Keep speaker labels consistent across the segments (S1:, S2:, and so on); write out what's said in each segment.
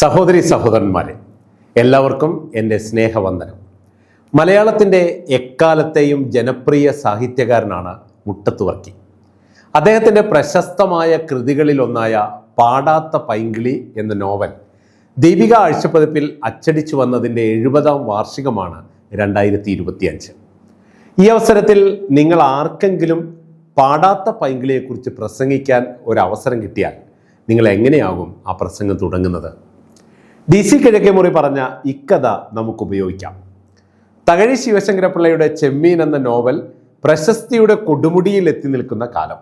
S1: സഹോദരി സഹോദരന്മാരെ എല്ലാവർക്കും എന്റെ സ്നേഹവന്ദനം. മലയാളത്തിന്റെ എക്കാലത്തെയും ജനപ്രിയ സാഹിത്യകാരനാണ് മുട്ടത്തുവർക്കി. അദ്ദേഹത്തിന്റെ പ്രശസ്തമായ കൃതികളിലൊന്നായ പാടാത്ത പൈങ്കിളി എന്ന നോവൽ ദീപിക ആഴ്ചപ്പതിപ്പിൽ അച്ചടിച്ചു വന്നതിന്റെ എഴുപതാം വാർഷികമാണ് രണ്ടായിരത്തി ഇരുപത്തിയഞ്ച് ഈ അവസരത്തിൽ നിങ്ങൾ ആർക്കെങ്കിലും പാടാത്ത പൈങ്കിളിയെക്കുറിച്ച് പ്രസംഗിക്കാൻ ഒരവസരം കിട്ടിയാൽ നിങ്ങൾ എങ്ങനെയാകും ആ പ്രസംഗം തുടങ്ങുന്നത്? ഡി സി കിഴക്കേമുറി പറഞ്ഞ ഇക്കഥ നമുക്ക് ഉപയോഗിക്കാം തകഴി ശിവശങ്കരപിള്ളയുടെ ചെമ്മീൻ എന്ന നോവൽ പ്രശസ്തിയുടെ കൊടുമുടിയിൽ എത്തി നിൽക്കുന്ന കാലം.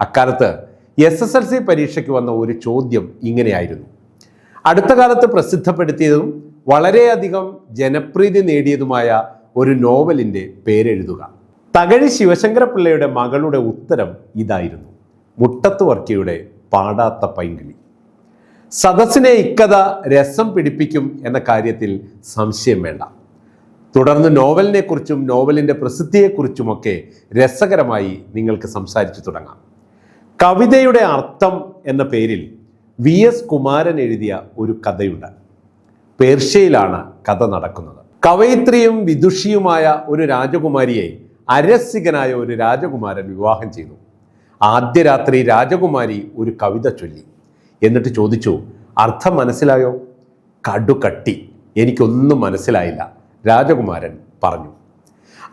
S1: അക്കാലത്ത് എസ് എസ് എൽ സി പരീക്ഷയ്ക്ക് വന്ന ഒരു ചോദ്യം ഇങ്ങനെയായിരുന്നു. അടുത്ത കാലത്ത് പ്രസിദ്ധപ്പെടുത്തിയതും വളരെയധികം ജനപ്രീതി നേടിയതുമായ ഒരു നോവലിന്റെ പേരെഴുതുക. തകഴി ശിവശങ്കരപിള്ളയുടെ മകളുടെ ഉത്തരം ഇതായിരുന്നു. മുട്ടത്തുവർക്കിയുടെ പാടാത്ത പൈങ്കിളി. സദസ്സിനെ ഇക്കഥ രസം പിടിപ്പിക്കും എന്ന കാര്യത്തിൽ സംശയം വേണ്ട. തുടർന്ന് നോവലിനെ കുറിച്ചും നോവലിന്റെ പ്രസിദ്ധിയെക്കുറിച്ചുമൊക്കെ രസകരമായി നിങ്ങൾക്ക് സംസാരിച്ചു തുടങ്ങാം. കവിതയുടെ അർത്ഥം എന്ന പേരിൽ വി എസ് കുമാരൻ എഴുതിയ ഒരു കഥയുണ്ട്. പേർഷ്യയിലാണ് കഥ നടക്കുന്നത്. കവയിത്രിയും വിദുഷിയുമായ ഒരു രാജകുമാരിയെ അരസികനായ ഒരു രാജകുമാരൻ വിവാഹം ചെയ്തു. ആദ്യ രാത്രി രാജകുമാരി ഒരു കവിത ചൊല്ലി. എന്നിട്ട് ചോദിച്ചു അർത്ഥം മനസ്സിലായോ? കടുകട്ടി. എനിക്കൊന്നും മനസ്സിലായില്ല രാജകുമാരൻ പറഞ്ഞു.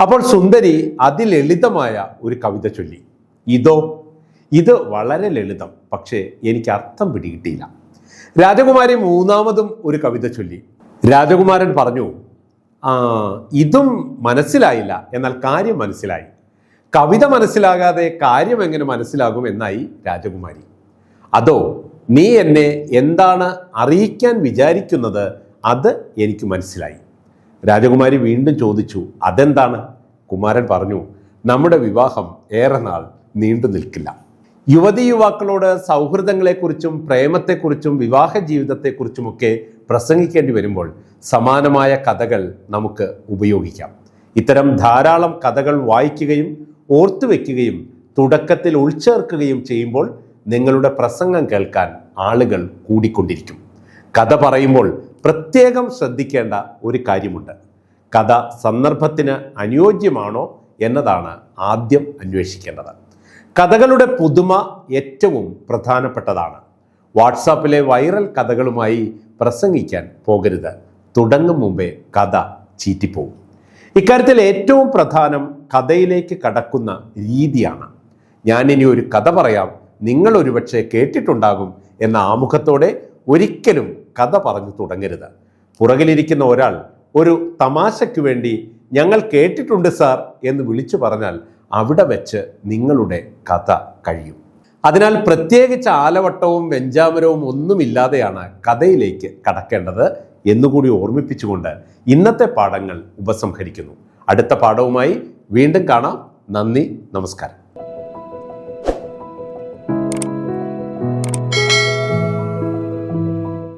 S1: അപ്പോൾ സുന്ദരി അതിലളിതമായ ഒരു കവിത ചൊല്ലി. ഇതോ ഇത് വളരെ ലളിതം പക്ഷേ എനിക്ക് അർത്ഥം പിടികിട്ടിയില്ല. രാജകുമാരി മൂന്നാമതും ഒരു കവിത ചൊല്ലി. രാജകുമാരൻ പറഞ്ഞു ആ ഇതും മനസ്സിലായില്ല എന്നാൽ കാര്യം മനസ്സിലായി. കവിത മനസ്സിലാകാതെ കാര്യം എങ്ങനെ മനസ്സിലാകും? എന്നായി രാജകുമാരി. അതോ നീ എന്നെ എന്താണ് അറിയിക്കാൻ വിചാരിക്കുന്നത്? അത് എനിക്ക് മനസ്സിലായി. രാജകുമാരി വീണ്ടും ചോദിച്ചു അതെന്താണ്? കുമാരൻ പറഞ്ഞു നമ്മുടെ വിവാഹം ഏറെ നാൾ നീണ്ടു നിൽക്കില്ല. യുവതി യുവാക്കളോട് സൗഹൃദങ്ങളെക്കുറിച്ചും പ്രേമത്തെക്കുറിച്ചും വിവാഹ ജീവിതത്തെക്കുറിച്ചുമൊക്കെ പ്രസംഗിക്കേണ്ടി വരുമ്പോൾ സമാനമായ കഥകൾ നമുക്ക് ഉപയോഗിക്കാം. ഇത്തരം ധാരാളം കഥകൾ വായിക്കുകയും ഓർത്തുവെക്കുകയും തുടക്കത്തിൽ ഉൾച്ചേർക്കുകയും ചെയ്യുമ്പോൾ നിങ്ങളുടെ പ്രസംഗം കേൾക്കാൻ ആളുകൾ കൂടിക്കൊണ്ടിരിക്കും. കഥ പറയുമ്പോൾ പ്രത്യേകം ശ്രദ്ധിക്കേണ്ട ഒരു കാര്യമുണ്ട്. കഥ സന്ദർഭത്തിന് അനുയോജ്യമാണോ എന്നതാണ് ആദ്യം അന്വേഷിക്കേണ്ടത്. കഥകളുടെ പുതുമ ഏറ്റവും പ്രധാനപ്പെട്ടതാണ്. വാട്സാപ്പിലെ വൈറൽ കഥകളുമായി പ്രസംഗിക്കാൻ പോകരുത്. തുടങ്ങും മുമ്പേ കഥ ചീറ്റിപ്പോവും. ഇക്കാര്യത്തിൽ ഏറ്റവും പ്രധാനം കഥയിലേക്ക് കടക്കുന്ന രീതിയാണ്. ഞാനിനി ഒരു കഥ പറയാം. നിങ്ങൾ ഒരുപക്ഷെ കേട്ടിട്ടുണ്ടാകും എന്ന ആമുഖത്തോടെ ഒരിക്കലും കഥ പറഞ്ഞു തുടങ്ങരുത്. പുറകിലിരിക്കുന്ന ഒരാൾ ഒരു തമാശയ്ക്ക് വേണ്ടി ഞങ്ങൾ കേട്ടിട്ടുണ്ട് സാർ എന്ന് വിളിച്ചു പറഞ്ഞാൽ അവിടെ വെച്ച് നിങ്ങളുടെ കഥ കഴിയും. അതിനാൽ പ്രത്യേകിച്ച് ആലവട്ടവും വെഞ്ചാമരവും ഒന്നുമില്ലാതെയാണ് കഥയിലേക്ക് കടക്കേണ്ടത് എന്നുകൂടി ഓർമ്മിപ്പിച്ചുകൊണ്ട് ഇന്നത്തെ പാഠങ്ങൾ ഉപസംഹരിക്കുന്നു. അടുത്ത പാഠവുമായി വീണ്ടും കാണാം. നന്ദി നമസ്കാരം.